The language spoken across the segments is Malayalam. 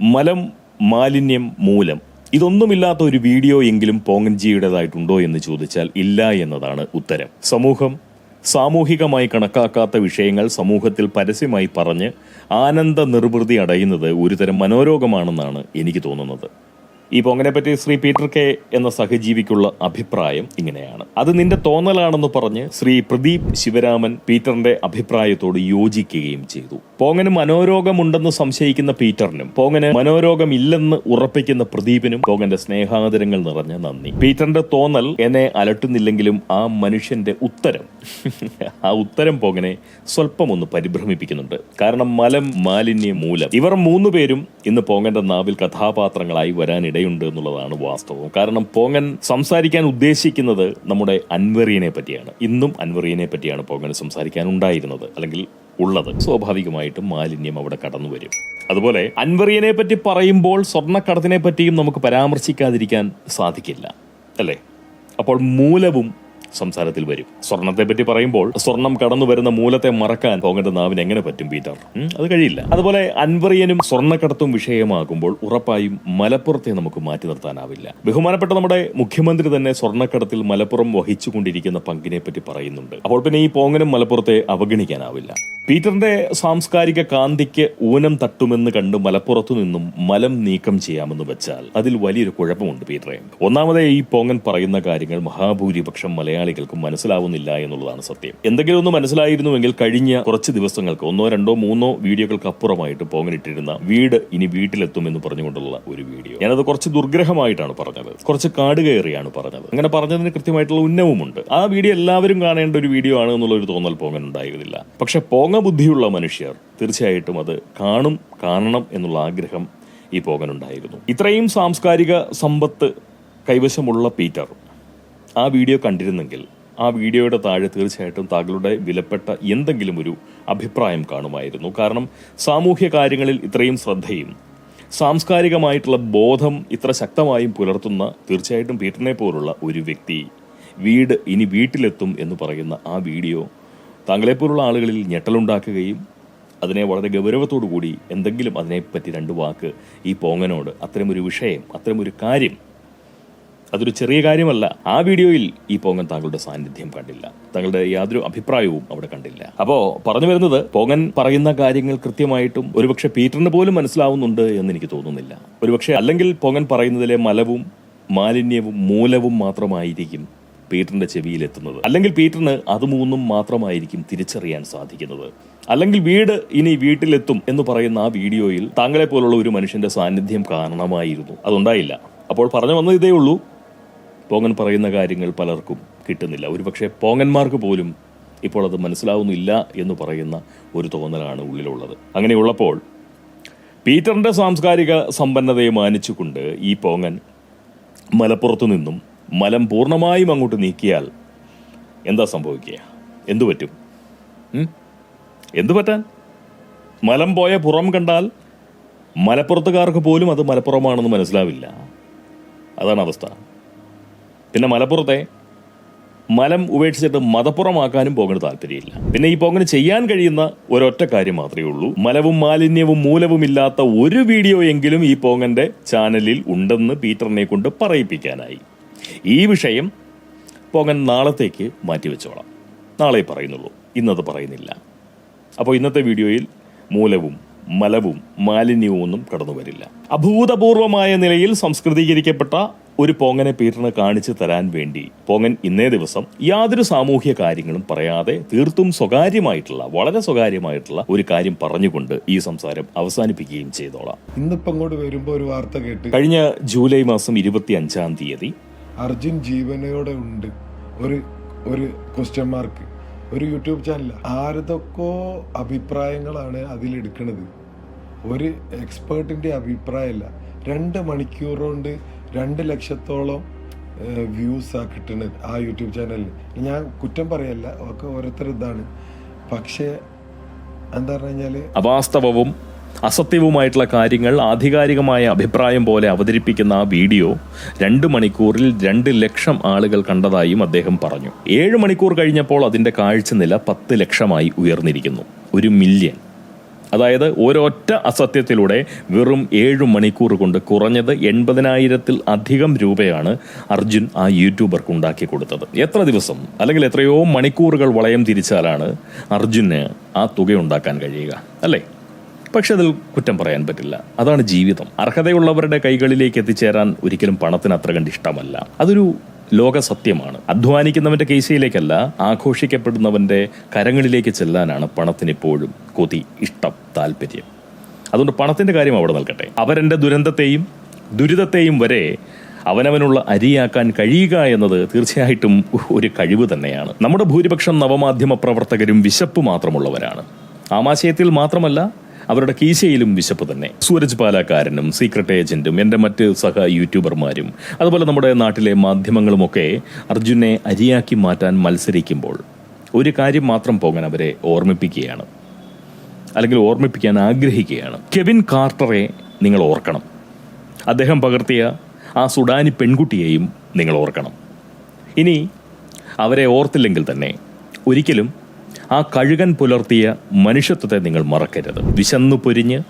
മലം മാലിന്യം മൂലം. ഇതൊന്നുമില്ലാത്ത ഒരു വീഡിയോ എങ്കിലും പോങ്ങൻജിയുടേതായിട്ടുണ്ടോ എന്ന് ചോദിച്ചാൽ ഇല്ല എന്നതാണ് ഉത്തരം. സമൂഹം സാമൂഹികമായി കണക്കാക്കാത്ത വിഷയങ്ങൾ സമൂഹത്തിൽ പരസ്യമായി പറഞ്ഞ് ആനന്ദ നിർവൃതി അടയുന്നത് ഒരുതരം മനോരോഗമാണെന്നാണ് എനിക്ക് തോന്നുന്നത്. ഈ പൊങ്ങനെ പറ്റി ശ്രീ പീറ്റർ കെ എന്ന സഹജീവിക്കുള്ള അഭിപ്രായം ഇങ്ങനെയാണ്. അത് നിന്റെ തോന്നലാണെന്ന് പറഞ്ഞ് ശ്രീ പ്രദീപ് ശിവരാമൻ പീറ്ററിന്റെ അഭിപ്രായത്തോട് യോജിക്കുകയും ചെയ്തു. പോങ്ങന് മനോരോഗമുണ്ടെന്ന് സംശയിക്കുന്ന പീറ്ററിനും പോങ്ങന് മനോരോഗമില്ലെന്ന് ഉറപ്പിക്കുന്ന പ്രദീപിനും പോങ്ങന്റെ സ്നേഹാദരങ്ങൾ നിറഞ്ഞ നന്ദി. പീറ്ററിന്റെ തോന്നൽ എന്നെ അലട്ടുന്നില്ലെങ്കിലും ആ മനുഷ്യന്റെ ഉത്തരം ആ ഉത്തരം പോങ്ങനെ സ്വല്പം ഒന്ന് പരിഭ്രമിപ്പിക്കുന്നുണ്ട്. കാരണം മലം മാലിന്യ മൂലം ഇവർ മൂന്നുപേരും ഇന്ന് പോങ്ങന്റെ നാവിൽ കഥാപാത്രങ്ങളായി വരാനിടയുണ്ട് എന്നുള്ളതാണ് വാസ്തവം. കാരണം പോങ്ങൻ സംസാരിക്കാൻ ഉദ്ദേശിക്കുന്നത് നമ്മുടെ അൻവറിയനെ പറ്റിയാണ്. ഇന്നും അൻവറിയനെ പറ്റിയാണ് പോങ്ങൻ സംസാരിക്കാൻ ഉണ്ടായിരുന്നത് അല്ലെങ്കിൽ ഉള്ളത്. സ്വാഭാവികമായിട്ടും മാലിന്യം അവിടെ കടന്നു വരും. അതുപോലെ അൻവറിയനെ പറ്റി പറയുമ്പോൾ സ്വർണക്കടത്തിനെ പറ്റിയും നമുക്ക് പരാമർശിക്കാതിരിക്കാൻ സാധിക്കില്ല അല്ലേ? അപ്പോൾ മൂലവും സംസാരത്തിൽ വരും. സ്വർണത്തെ പറ്റി പറയുമ്പോൾ സ്വർണം കടന്നു വരുന്ന മൂലത്തെ മറക്കാൻ പോകേണ്ട നാവിന് എങ്ങനെ പറ്റും പീറ്റർ? അത് കഴിയില്ല. അതുപോലെ അൻവറിയനും സ്വർണക്കടത്തും വിഷയമാകുമ്പോൾ ഉറപ്പായും മലപ്പുറത്തെ നമുക്ക് മാറ്റി നിർത്താനാവില്ല. ബഹുമാനപ്പെട്ട നമ്മുടെ മുഖ്യമന്ത്രി തന്നെ സ്വർണക്കടത്തിൽ മലപ്പുറം വഹിച്ചുകൊണ്ടിരിക്കുന്ന പങ്കിനെ പറ്റി പറയുന്നുണ്ട്. അപ്പോൾ പിന്നെ ഈ പോങ്ങനും മലപ്പുറത്തെ അവഗണിക്കാനാവില്ല. പീറ്ററിന്റെ സാംസ്കാരിക കാന്തിക്ക് ഊനം തട്ടുമെന്ന് കണ്ട് മലപ്പുറത്തു നിന്നും മലം നീക്കം ചെയ്യാമെന്ന് വെച്ചാൽ അതിൽ വലിയൊരു കുഴപ്പമുണ്ട് പീറ്ററെ. ഒന്നാമതേ ഈ പോങ്ങൻ പറയുന്ന കാര്യങ്ങൾ മഹാഭൂരിപക്ഷം മലയാളികൾക്ക് മനസ്സിലാവുന്നില്ല എന്നുള്ളതാണ് സത്യം. എന്തെങ്കിലും ഒന്ന് മനസ്സിലായിരുന്നുവെങ്കിൽ കഴിഞ്ഞ കുറച്ച് ദിവസങ്ങൾക്ക് ഒന്നോ രണ്ടോ മൂന്നോ വീഡിയോകൾക്ക് അപ്പുറമായിട്ട് പോങ്ങൻ ഇട്ടിരുന്ന വീട് ഇനി വീട്ടിലെത്തും എന്ന് പറഞ്ഞുകൊണ്ടുള്ള ഒരു വീഡിയോ. ഞാനത് കുറച്ച് ദുർഗ്രഹമായിട്ടാണ് പറഞ്ഞത്. കുറച്ച് കാട് കയറിയാണ് പറഞ്ഞത്. അങ്ങനെ പറഞ്ഞതിന് കൃത്യമായിട്ടുള്ള ഉന്നവുമുണ്ട്. ആ വീഡിയോ എല്ലാവരും കാണേണ്ട ഒരു വീഡിയോ ആണ് എന്നുള്ള ഒരു തോന്നൽ പോങ്ങൻ ഉണ്ടായിരുന്നില്ല. പക്ഷെ പോങ്ങ ബുദ്ധിയുള്ള മനുഷ്യർ തീർച്ചയായിട്ടും അത് കാണും കാണണം എന്നുള്ള ആഗ്രഹം ഈ പോകനുണ്ടായിരുന്നു ഇത്രയും സാംസ്കാരിക സമ്പത്ത് കൈവശമുള്ള പീറ്റർ ആ വീഡിയോ കണ്ടിരുന്നെങ്കിൽ ആ വീഡിയോയുടെ താഴെ തീർച്ചയായിട്ടും താങ്കളുടെ വിലപ്പെട്ട എന്തെങ്കിലും ഒരു അഭിപ്രായം കാണുമായിരുന്നു. കാരണം സാമൂഹ്യ കാര്യങ്ങളിൽ ഇത്രയും ശ്രദ്ധയും സാംസ്കാരികമായിട്ടുള്ള ബോധം ഇത്ര ശക്തമായും പുലർത്തുന്ന തീർച്ചയായിട്ടും പീറ്ററിനെ പോലുള്ള ഒരു വ്യക്തി വീട് ഇനി വീട്ടിലെത്തും എന്ന് പറയുന്ന ആ വീഡിയോ താങ്കളെപ്പോലുള്ള ആളുകളിൽ ഞെട്ടലുണ്ടാക്കുകയും അതിനെ വളരെ ഗൗരവത്തോടു കൂടി എന്തെങ്കിലും അതിനെപ്പറ്റി രണ്ട് വാക്ക് ഈ പോങ്ങനോട് അത്തരമൊരു വിഷയം അത്തരമൊരു കാര്യം അതൊരു ചെറിയ കാര്യമല്ല. ആ വീഡിയോയിൽ ഈ പോങ്ങൻ താങ്കളുടെ സാന്നിധ്യം കണ്ടില്ല. തങ്ങളുടെ യാതൊരു അഭിപ്രായവും അവിടെ കണ്ടില്ല. അപ്പോ പറഞ്ഞു വരുന്നത് പോങ്ങൻ പറയുന്ന കാര്യങ്ങൾ കൃത്യമായിട്ടും ഒരുപക്ഷെ പീറ്ററിന് പോലും മനസ്സിലാവുന്നുണ്ട് എന്ന് എനിക്ക് തോന്നുന്നില്ല. ഒരുപക്ഷെ അല്ലെങ്കിൽ പോങ്ങൻ പറയുന്നതിലെ മലവും മാലിന്യവും മൂലവും മാത്രമായിരിക്കും പീറ്ററിന്റെ ചെവിയിൽ എത്തുന്നത്. അല്ലെങ്കിൽ പീറ്ററിന് അത് മൂന്നും മാത്രമായിരിക്കും തിരിച്ചറിയാൻ സാധിക്കുന്നത്. അല്ലെങ്കിൽ വീട് ഇനി വീട്ടിലെത്തും എന്ന് പറയുന്ന ആ വീഡിയോയിൽ താങ്കളെ പോലുള്ള ഒരു മനുഷ്യന്റെ സാന്നിധ്യം കാണണമായിരുന്നു. അതുണ്ടായില്ല. അപ്പോൾ പറഞ്ഞു വന്നത് ഇതേ ഉള്ളൂ പോങ്ങൻ പറയുന്ന കാര്യങ്ങൾ പലർക്കും കിട്ടുന്നില്ല. ഒരുപക്ഷെ പോങ്ങന്മാർക്ക് പോലും ഇപ്പോൾ അത് മനസ്സിലാവുന്നില്ല എന്ന് പറയുന്ന ഒരു തോന്നലാണ് ഉള്ളിലുള്ളത്. അങ്ങനെയുള്ളപ്പോൾ പീറ്ററിന്റെ സാംസ്കാരിക സമ്പന്നതയെ മാനിച്ചുകൊണ്ട് ഈ പോങ്ങൻ മലപ്പുറത്തു നിന്നും മലം പൂർണമായും അങ്ങോട്ട് നീക്കിയാൽ എന്താ സംഭവിക്കുക? എന്തു പറ്റും? എന്തു പറ്റാൻ? മലം പോയ പുറം കണ്ടാൽ മലപ്പുറത്തുകാർക്ക് പോലും അത് മലപ്പുറമാണെന്ന് മനസ്സിലാവില്ല. അതാണ് അവസ്ഥ. പിന്നെ മലപ്പുറത്തെ മലം ഉപേക്ഷിച്ചിട്ട് മതപ്പുറമാക്കാനും പോകേണ്ട താല്പര്യമില്ല. പിന്നെ ഈ പോകന് ചെയ്യാൻ കഴിയുന്ന ഒരൊറ്റ കാര്യം മാത്രമേ ഉള്ളൂ. മലവും മാലിന്യവും മൂലവും ഇല്ലാത്ത ഒരു വീഡിയോ എങ്കിലും ഈ പോങ്ങന്റെ ചാനലിൽ ഉണ്ടെന്ന് പീറ്ററിനെ കൊണ്ട് പറയിപ്പിക്കാനായി. ഈ വിഷയം പോങ്ങൻ നാളത്തേക്ക് മാറ്റിവെച്ചോളാം. നാളെ പറയുന്നുള്ളൂ. ഇന്നത് പറയുന്നില്ല. അപ്പോൾ ഇന്നത്തെ വീഡിയോയിൽ മൂലവും മലവും മാലിന്യവും ഒന്നും കടന്നു വരില്ല അഭൂതപൂർവമായ നിലയിൽ സംസ്കൃതീകരിക്കപ്പെട്ട ഒരു പോങ്ങനെ പീറ്ററിന് കാണിച്ചു തരാൻ വേണ്ടി പോങ്ങൻ ഇന്നേ ദിവസം യാതൊരു സാമൂഹ്യ കാര്യങ്ങളും പറയാതെ തീർത്തും സ്വകാര്യമായിട്ടുള്ള വളരെ സ്വകാര്യമായിട്ടുള്ള ഒരു കാര്യം പറഞ്ഞുകൊണ്ട് ഈ സംസാരം അവസാനിപ്പിക്കുകയും ചെയ്തോളാം. ഇന്നിപ്പം അങ്ങോട്ട് വരുമ്പോ ഒരു വാർത്ത കേട്ട് കഴിഞ്ഞ ജൂലൈ മാസം ഇരുപത്തി അഞ്ചാം തീയതി അർജുൻ ജീവനയോടെ ഉണ്ട്. ഒരു ഒരു ക്വസ്റ്റ്യൻ മാർക്ക് ഒരു യൂട്യൂബ് ചാനൽ ആരതൊക്കെ അഭിപ്രായങ്ങളാണ് അതിലെടുക്കുന്നത് ഒരു എക്സ്പേർട്ടിന്റെ അഭിപ്രായമല്ല. രണ്ട് മണിക്കൂർ കൊണ്ട് രണ്ട് ലക്ഷത്തോളം വ്യൂസ് ആ കിട്ടുന്നത് ആ യൂട്യൂബ് ചാനലിൽ ഞാൻ കുറ്റം പറയല്ല ഒക്കെ ഓരോരുത്തർ ഇതാണ്. പക്ഷേ എന്താ പറഞ്ഞു കഴിഞ്ഞാൽ അവാസ്തവവും അസത്യവുമായിട്ടുള്ള കാര്യങ്ങൾ ആധികാരികമായ അഭിപ്രായം പോലെ അവതരിപ്പിക്കുന്ന ആ വീഡിയോ രണ്ട് മണിക്കൂറിൽ രണ്ട് ലക്ഷം ആളുകൾ കണ്ടതായും അദ്ദേഹം പറഞ്ഞു. ഏഴ് മണിക്കൂർ കഴിഞ്ഞപ്പോൾ അതിന്റെ കാഴ്ച നില പത്ത് ലക്ഷമായി ഉയർന്നിരിക്കുന്നു. ഒരു മില്യൺ. അതായത് ഒരൊറ്റ അസത്യത്തിലൂടെ വെറും ഏഴ് മണിക്കൂർ കൊണ്ട് കുറഞ്ഞത് എൺപതിനായിരത്തിൽ അധികം രൂപയാണ് അർജുൻ ആ യൂട്യൂബർക്ക് ഉണ്ടാക്കി കൊടുത്തത്. എത്ര ദിവസം അല്ലെങ്കിൽ എത്രയോ മണിക്കൂറുകൾ വളയം തിരിച്ചാലാണ് അർജുന് ആ തുക ഉണ്ടാക്കാൻ കഴിയുക അല്ലേ? പക്ഷെ അതിൽ കുറ്റം പറയാൻ പറ്റില്ല. അതാണ് ജീവിതം. അർഹതയുള്ളവരുടെ കൈകളിലേക്ക് എത്തിച്ചേരാൻ ഒരിക്കലും പണത്തിന് അത്ര കണ്ട് ഇഷ്ടമല്ല. അതൊരു ലോക സത്യമാണ് അധ്വാനിക്കുന്നവന്റെ കേസിയിലേക്കല്ല ആഘോഷിക്കപ്പെടുന്നവന്റെ കരങ്ങളിലേക്ക് ചെല്ലാനാണ് പണത്തിന് ഇപ്പോഴും കൊതി ഇഷ്ടം താല്പര്യം അതുകൊണ്ട് പണത്തിന്റെ കാര്യം അവിടെ നിൽക്കട്ടെ. അവരെന്റെ ദുരന്തത്തെയും ദുരിതത്തെയും വരെ അവനവനുള്ള അരിയാക്കാൻ കഴിയുക എന്നത് തീർച്ചയായിട്ടും ഒരു കഴിവ് തന്നെയാണ്. നമ്മുടെ ഭൂരിപക്ഷം നവമാധ്യമ പ്രവർത്തകരും വിശപ്പ് മാത്രമുള്ളവരാണ്. ആമാശയത്തിൽ മാത്രമല്ല അവരുടെ കീശയിലും വിശപ്പ് തന്നെ. സൂരജ് പാലാക്കാരനും സീക്രട്ട് ഏജന്റും എന്റെ മറ്റ് സഹ യൂട്യൂബർമാരും അതുപോലെ നമ്മുടെ നാട്ടിലെ മാധ്യമങ്ങളുമൊക്കെ അർജുനെ അരിയാക്കി മാറ്റാൻ മത്സരിക്കുമ്പോൾ ഒരു കാര്യം മാത്രം പോകാൻ അവരെ ഓർമ്മിപ്പിക്കുകയാണ്. അല്ലെങ്കിൽ ഓർമ്മിപ്പിക്കാൻ ആഗ്രഹിക്കുകയാണ്. കെവിൻ കാർട്ടറെ നിങ്ങൾ ഓർക്കണം. അദ്ദേഹം പകർത്തിയ ആ സുഡാനി പെൺകുട്ടിയെയും നിങ്ങൾ ഓർക്കണം. ഇനി അവരെ ഓർത്തില്ലെങ്കിൽ തന്നെ ഒരിക്കലും ആ കഴുകൻ പുലർത്തിയ മനുഷ്യത്വത്തെ നിങ്ങൾ മറക്കരുത്. വിശന്നു പൊരിഞ്ഞ്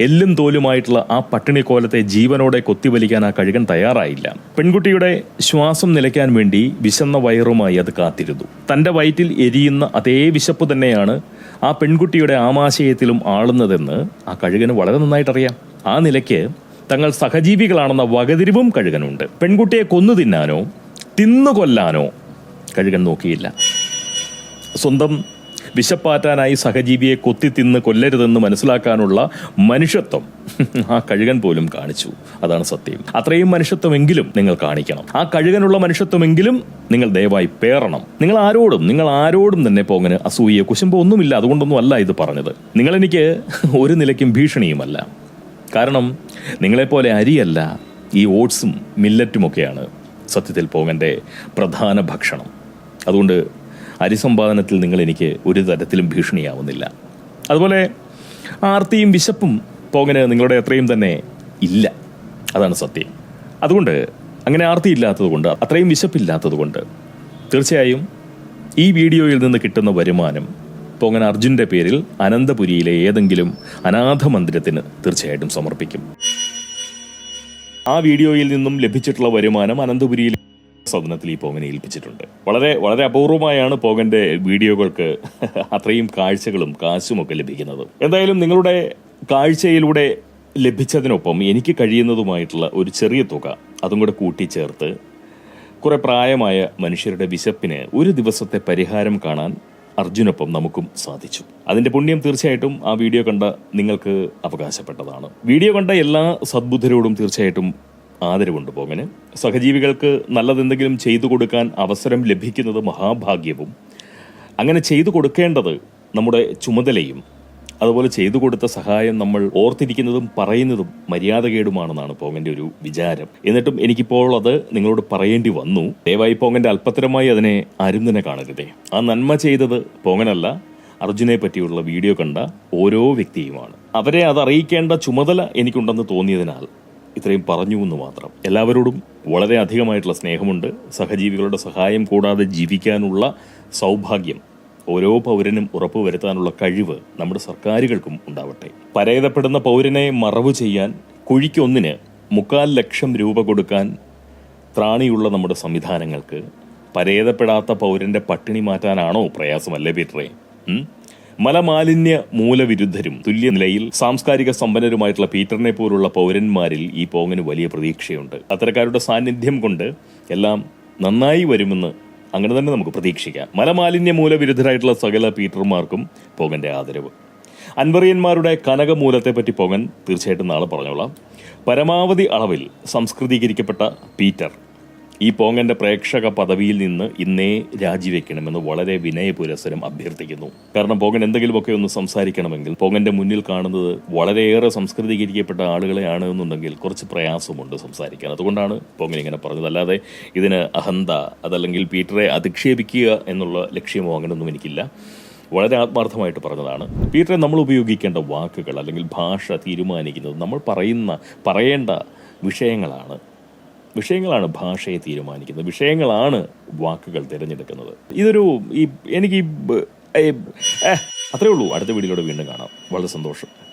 എല്ലും തോലുമായിട്ടുള്ള ആ പട്ടിണിക്കോലത്തെ ജീവനോടെ കൊത്തിവലിക്കാൻ ആ കഴുകൻ തയ്യാറായില്ല. പെൺകുട്ടിയുടെ ശ്വാസം നിലയ്ക്കാൻ വേണ്ടി വിശന്ന വയറുമായി അത് കാത്തിരുന്നു. തന്റെ വയറ്റിൽ എരിയുന്ന അതേ വിശപ്പ് തന്നെയാണ് ആ പെൺകുട്ടിയുടെ ആമാശയത്തിലും ആളുന്നതെന്ന് ആ കഴുകന് വളരെ നന്നായിട്ടറിയാം. ആ നിലയ്ക്ക് തങ്ങൾ സഹജീവികളാണെന്ന വകതിരിവും കഴുകനുണ്ട്. പെൺകുട്ടിയെ കൊന്നു തിന്നാനോ തിന്നുകൊല്ലാനോ കഴുകൻ നോക്കിയില്ല. സ്വന്തം വിശപ്പാറ്റാനായി സഹജീവിയെ കൊത്തിത്തിന്ന് കൊല്ലരുതെന്ന് മനസ്സിലാക്കാനുള്ള മനുഷ്യത്വം ആ കഴുകൻ പോലും കാണിച്ചു. അതാണ് സത്യം. അത്രയും മനുഷ്യത്വമെങ്കിലും നിങ്ങൾ കാണിക്കണം. ആ കഴുകനുള്ള മനുഷ്യത്വമെങ്കിലും നിങ്ങൾ ദയവായി പേറണം. നിങ്ങൾ ആരോടും നിങ്ങൾ ആരോടും തന്നെ പോങ്ങനെ അസൂയ കുശുമ്പോ ഒന്നുമില്ല. അതുകൊണ്ടൊന്നും അല്ല ഇത് പറഞ്ഞത്. നിങ്ങൾ എനിക്ക് ഒരു നിലയ്ക്കും ഭീഷണിയുമല്ല. കാരണം നിങ്ങളെപ്പോലെ അരിയല്ല ഈ ഓട്സും മില്ലറ്റുമൊക്കെയാണ് സത്യത്തിൽ പോകന്റെ പ്രധാന ഭക്ഷണം. അതുകൊണ്ട് അരിസമ്പാദനത്തിൽ നിങ്ങൾ എനിക്ക് ഒരു തരത്തിലും ഭീഷണിയാവുന്നില്ല. അതുപോലെ ആർത്തിയും വിശപ്പും പോകന് നിങ്ങളുടെ അത്രയും തന്നെ ഇല്ല. അതാണ് സത്യം. അതുകൊണ്ട് അങ്ങനെ ആർത്തി ഇല്ലാത്തതുകൊണ്ട് അത്രയും വിശപ്പില്ലാത്തതുകൊണ്ട് തീർച്ചയായും ഈ വീഡിയോയിൽ നിന്ന് കിട്ടുന്ന വരുമാനം പോങ്ങൻ അർജുന്റെ പേരിൽ അനന്തപുരിയിലെ ഏതെങ്കിലും അനാഥ മന്ദിരത്തിന് തീർച്ചയായിട്ടും സമർപ്പിക്കും. ആ വീഡിയോയിൽ നിന്നും ലഭിച്ചിട്ടുള്ള വരുമാനം അനന്തപുരിയിൽ സദനത്തിൽ ഈ പോകനെ ഏൽപ്പിച്ചിട്ടുണ്ട്. വളരെ വളരെ അപൂർവമായാണ് പോകന്റെ വീഡിയോകൾക്ക് അത്രയും കാഴ്ചകളും കാശും ഒക്കെ ലഭിക്കുന്നത്. എന്തായാലും നിങ്ങളുടെ കാഴ്ചയിലൂടെ ലഭിച്ചതിനൊപ്പം എനിക്ക് കഴിയുന്നതുമായിട്ടുള്ള ഒരു ചെറിയ തുക അതും കൂടെ കൂട്ടിച്ചേർത്ത് കുറെ പ്രായമായ മനുഷ്യരുടെ വിശപ്പിന് ഒരു ദിവസത്തെ പരിഹാരം കാണാൻ അർജുനൊപ്പം നമുക്കും സാധിച്ചു. അതിന്റെ പുണ്യം തീർച്ചയായിട്ടും ആ വീഡിയോ കണ്ട നിങ്ങൾക്ക് അവകാശപ്പെട്ടതാണ്. വീഡിയോ കണ്ട എല്ലാ സദ്ബുദ്ധരോടും തീർച്ചയായിട്ടും ആദരവുണ്ട് ബോമിന് സഹജീവികൾക്ക് നല്ലതെന്തെങ്കിലും ചെയ്തു കൊടുക്കാൻ അവസരം ലഭിക്കുന്നത് മഹാഭാഗ്യവും. അങ്ങനെ ചെയ്തു കൊടുക്കേണ്ടത് നമ്മുടെ ചുമതലയും അതുപോലെ ചെയ്തു കൊടുത്ത സഹായം നമ്മൾ ഓർത്തിരിക്കുന്നതും പറയുന്നതും മര്യാദകേടുമാണെന്നാണ് പോങ്ങന്റെ ഒരു വിചാരം. എന്നിട്ടും എനിക്കിപ്പോൾ അത് നിങ്ങളോട് പറയേണ്ടി വന്നു. ദയവായി പോങ്ങന്റെ അല്പത്തരമായി അതിനെ ആരും തന്നെ കാണരുതേ. ആ നന്മ ചെയ്തത് പോങ്ങനല്ല അർജുനെ പറ്റിയുള്ള വീഡിയോ കണ്ട ഓരോ വ്യക്തിയുമാണ്. അവരെ അത് അറിയിക്കേണ്ട ചുമതല എനിക്കുണ്ടെന്ന് തോന്നിയതിനാൽ ഇത്രയും പറഞ്ഞു എന്ന് മാത്രം. എല്ലാവരോടും വളരെ അധികമായിട്ടുള്ള സ്നേഹമുണ്ട്. സഹജീവികളുടെ സഹായം കൂടാതെ ജീവിക്കാനുള്ള സൗഭാഗ്യം ഓരോ പൗരനും ഉറപ്പുവരുത്താനുള്ള കഴിവ് നമ്മുടെ സർക്കാരുകൾക്കും ഉണ്ടാവട്ടെ. പരേതപ്പെടുന്ന പൗരനെ മറവ് ചെയ്യാൻ കുഴിക്കൊന്നിന് മുക്കാൽ ലക്ഷം രൂപ കൊടുക്കാൻ ത്രാണിയുള്ള നമ്മുടെ സംവിധാനങ്ങൾക്ക് പരേതപ്പെടാത്ത പൗരന്റെ പട്ടിണി മാറ്റാനാണോ പ്രയാസമല്ലേ പീറ്ററെ? മലമാലിന്യ മൂലവിരുദ്ധരും തുല്യ നിലയിൽ സാംസ്കാരിക സമ്പന്നരുമായിട്ടുള്ള പീറ്ററിനെ പോലുള്ള പൗരന്മാരിൽ ഈ പോങ്ങിന് വലിയ പ്രതീക്ഷയുണ്ട്. അത്തരക്കാരുടെ സാന്നിധ്യം കൊണ്ട് എല്ലാം നന്നായി വരുമെന്ന് അങ്ങനെ തന്നെ നമുക്ക് പ്രതീക്ഷിക്കാം. മലമാലിന്യ മൂലവിരുദ്ധരായിട്ടുള്ള സകല പീറ്റർമാർക്കും പോകന്റെ ആദരവ്. അൻവറിയന്മാരുടെ കനകമൂലത്തെപ്പറ്റി പോകൻ തീർച്ചയായിട്ടും നാളെ പറഞ്ഞോളാം. പരമാവധി അളവിൽ സംസ്കൃതീകരിക്കപ്പെട്ട പീറ്റർ ഈ പോങ്ങന്റെ പ്രേക്ഷക പദവിയിൽ നിന്ന് ഇന്നേ രാജിവെക്കണമെന്ന് വളരെ വിനയപുരസരം അഭ്യർത്ഥിക്കുന്നു. കാരണം പോങ്ങൻ എന്തെങ്കിലുമൊക്കെ ഒന്ന് സംസാരിക്കണമെങ്കിൽ പോങ്ങന്റെ മുന്നിൽ കാണുന്നത് വളരെയേറെ സംസ്കൃതീകരിക്കപ്പെട്ട ആളുകളെയാണ് എന്നുണ്ടെങ്കിൽ കുറച്ച് പ്രയാസമുണ്ട് സംസാരിക്കാൻ. അതുകൊണ്ടാണ് പോങ്ങൻ ഇങ്ങനെ പറഞ്ഞത്. അല്ലാതെ ഇതിന് അഹന്ത അതല്ലെങ്കിൽ പീറ്ററെ അധിക്ഷേപിക്കുക എന്നുള്ള ലക്ഷ്യമോ അങ്ങനെയൊന്നും എനിക്കില്ല. വളരെ ആത്മാർത്ഥമായിട്ട് പറഞ്ഞതാണ്. പീറ്ററെ നമ്മൾ ഉപയോഗിക്കേണ്ട വാക്കുകൾ അല്ലെങ്കിൽ ഭാഷ തീരുമാനിക്കുന്നത് നമ്മൾ പറയുന്ന പറയേണ്ട വിഷയങ്ങളാണ്. വിഷയങ്ങളാണ് ഭാഷയെ തീരുമാനിക്കുന്നത്. വിഷയങ്ങളാണ് വാക്കുകൾ തിരഞ്ഞെടുക്കുന്നത്. ഇതൊരു ഈ എനിക്ക് ഈ ബ- ഏ, ഏ, അത്രേ ഉള്ളൂ. അടുത്ത വീഡിയോയിലൂടെ വീണ്ടും കാണാം. വളരെ സന്തോഷം.